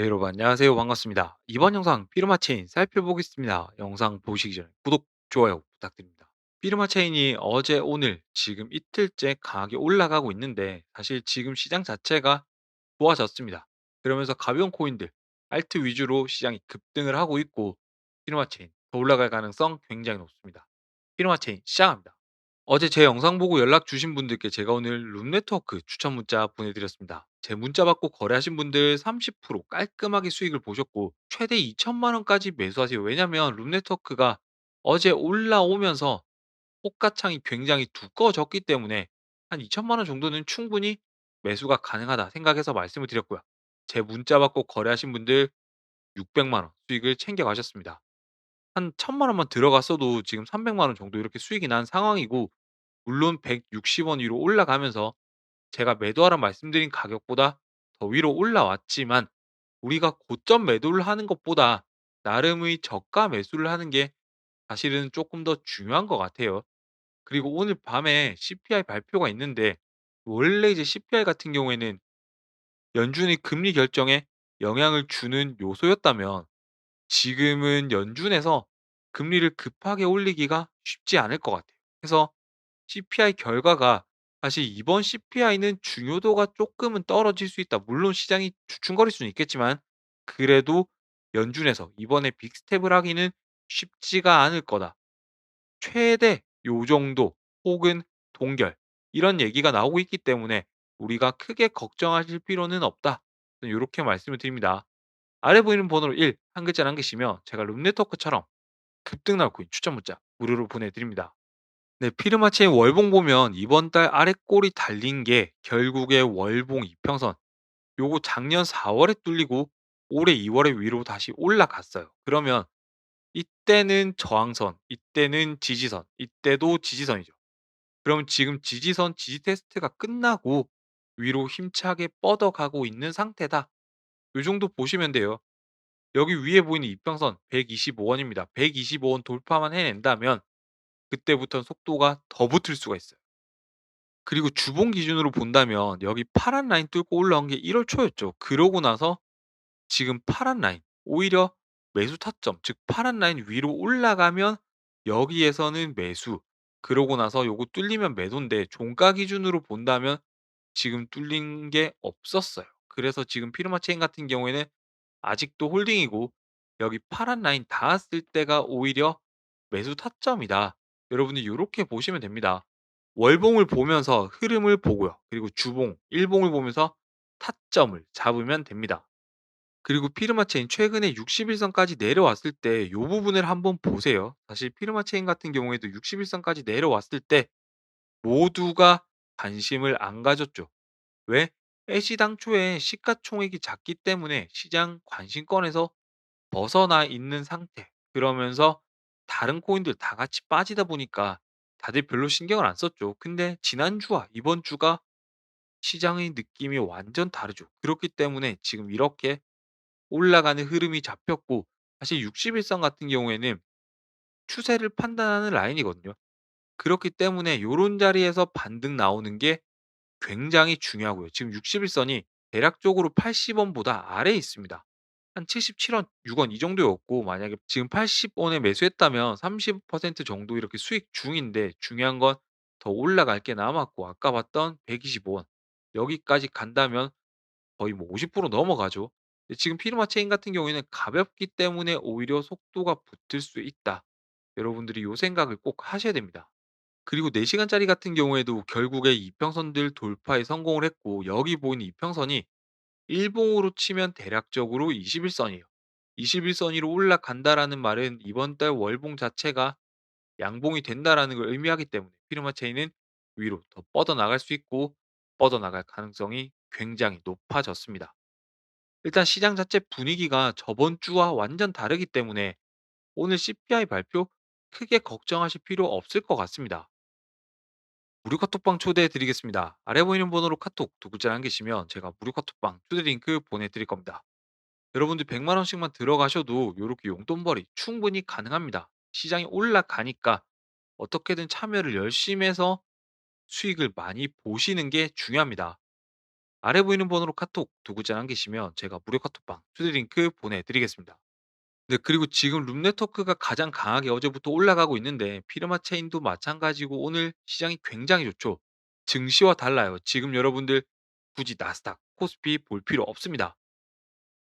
네, 여러분 안녕하세요. 반갑습니다. 이번 영상 피르마 체인 살펴보겠습니다. 영상 보시기 전에 구독, 좋아요 부탁드립니다. 피르마 체인이 어제, 오늘 지금 이틀째 강하게 올라가고 있는데 사실 지금 시장 자체가 좋아졌습니다. 그러면서 가벼운 코인들, 알트 위주로 시장이 급등을 하고 있고 피르마 체인 더 올라갈 가능성 굉장히 높습니다. 피르마 체인 시작합니다. 어제 제 영상 보고 연락 주신 분들께 제가 오늘 룸네트워크 추천 문자 보내드렸습니다. 제 문자 받고 거래하신 분들 30% 깔끔하게 수익을 보셨고 최대 2천만 원까지 매수하세요. 왜냐면 룸네트워크가 어제 올라오면서 호가창이 굉장히 두꺼워졌기 때문에 한 2천만 원 정도는 충분히 매수가 가능하다 생각해서 말씀을 드렸고요. 제 문자 받고 거래하신 분들 600만 원 수익을 챙겨 가셨습니다. 한 1천만 원만 들어갔어도 지금 300만 원 정도 이렇게 수익이 난 상황이고 물론 160 원 위로 올라가면서 제가 매도하라 말씀드린 가격보다 더 위로 올라왔지만 우리가 고점 매도를 하는 것보다 나름의 저가 매수를 하는 게 사실은 조금 더 중요한 것 같아요. 그리고 오늘 밤에 CPI 발표가 있는데 원래 이제 CPI 같은 경우에는 연준의 금리 결정에 영향을 주는 요소였다면 지금은 연준에서 금리를 급하게 올리기가 쉽지 않을 것 같아요. 그래서 CPI 결과가 사실 이번 CPI는 중요도가 쪼끔은 떨어질 수 있다. 물론 시장이 주춤거릴 수는 있겠지만 그래도 연준에서 이번에 빅스텝을 하기는 쉽지가 않을 거다. 최대 요 정도 혹은 동결 이런 얘기가 나오고 있기 때문에 우리가 크게 걱정하실 필요는 없다. 요렇게 말씀을 드립니다. 아래 보이는 번호로 1 한 글자 남기시면 제가 룸네트워크처럼 급등 나올 코인 추천 문자 무료로 보내드립니다. 네, 피르마체의 월봉 보면 이번 달 아래 꼬리 달린 게 결국에 월봉 이평선. 요거 작년 4월에 뚫리고 올해 2월에 위로 다시 올라갔어요. 그러면 이때는 저항선, 이때는 지지선, 이때도 지지선이죠. 그럼 지금 지지선 지지 테스트가 끝나고 위로 힘차게 뻗어가고 있는 상태다. 요 정도 보시면 돼요. 여기 위에 보이는 이평선 125원입니다. 125원 돌파만 해낸다면 그때부터는 속도가 더 붙을 수가 있어요. 그리고 주봉 기준으로 본다면 여기 파란 라인 뚫고 올라온 게 1 월 초였죠. 그러고 나서 지금 파란 라인 오히려 매수 타점 즉 파란 라인 위로 올라가면 여기에서는 매수 그러고 나서 요거 뚫리면 매도인데 종가 기준으로 본다면 지금 뚫린 게 없었어요. 그래서 지금 피르마 체인 같은 경우에는 아직도 홀딩이고 여기 파란 라인 닿았을 때가 오히려 매수 타점이다. 여러분들 요렇게 보시면 됩니다. 월봉을 보면서 흐름을 보고요. 그리고 주봉, 일봉을 보면서 타점을 잡으면 됩니다. 그리고 피르마 체인 최근에 60 일선까지 내려왔을 때요 부분을 한번 보세요. 사실 피르마 체인 같은 경우에도 60 일선까지 내려왔을 때 모두가 관심을 안 가졌죠. 왜? 애시 당초에 시가총액이 작기 때문에 시장 관심권에서 벗어나 있는 상태. 그러면서 다른 코인들 다 같이 빠지다 보니까 다들 별로 신경을 안 썼죠. 근데 지난주와 이번 주가 시장의 느낌이 완전 다르죠. 그렇기 때문에 지금 이렇게 올라가는 흐름이 잡혔고 사실 60일선 같은 경우에는 추세를 판단하는 라인이거든요. 그렇기 때문에 요런 자리에서 반등 나오는 게 굉장히 중요하고요. 지금 60일선이 대략적으로 80원보다 아래에 있습니다. 한 77원, 6 원 이 정도였고 만약에 지금 80 원에 매수했다면 30% 정도 이렇게 수익 중인데 중요한 건 더 올라갈 게 남았고 아까 봤던 125 원 여기까지 간다면 거의 뭐 50% 넘어가죠. 지금 피르마 체인 같은 경우에는 가볍기 때문에 오히려 속도가 붙을 수 있다. 여러분들이 요 생각을 꼭 하셔야 됩니다. 그리고 4 시간짜리 같은 경우에도 결국에 이평선들 돌파에 성공을 했고 여기 보이는 이평선이 일봉으로 치면 대략적으로 21선이에요. 21선 위로 올라간다라는 말은 이번 달 월봉 자체가 양봉이 된다라는 걸 의미하기 때문에 피르마 체인은 위로 더 뻗어나갈 수 있고 뻗어나갈 가능성이 굉장히 높아졌습니다. 일단 시장 자체 분위기가 저번 주와 완전 다르기 때문에 오늘 CPI 발표 크게 걱정하실 필요 없을 것 같습니다. 무료 카톡방 초대해 드리겠습니다. 아래 보이는 번호로 카톡 두 글자 남기시면 제가 무료 카톡방 초대 링크 보내드릴 겁니다. 여러분들 100만 원씩만 들어가셔도 이렇게 용돈벌이 충분히 가능합니다. 시장이 올라가니까 어떻게든 참여를 열심히 해서 수익을 많이 보시는 게 중요합니다. 아래 보이는 번호로 카톡 두 글자 남기시면 제가 무료 카톡방 초대 링크 보내드리겠습니다. 네 그리고 지금 룸 네트워크가 가장 강하게 어제부터 올라가고 있는데 피르마 체인도 마찬가지고 오늘 시장이 굉장히 좋죠. 증시와 달라요. 지금 여러분들 굳이 나스닥, 코스피 볼 필요 없습니다.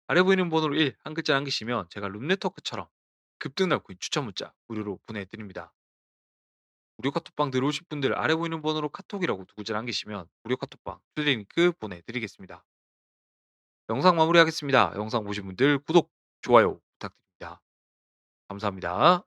아래 보이는 번호로 1 한 글자 남기시면 제가 룸 네트워크처럼 급등날 코인 추천 문자 무료로 보내드립니다. 무료 카톡방 들어오실 분들 아래 보이는 번호로 카톡이라고 두 글자 남기시면 무료 카톡방 초대 링크 보내드리겠습니다. 영상 마무리하겠습니다. 영상 보신 분들 구독, 좋아요. 감사합니다.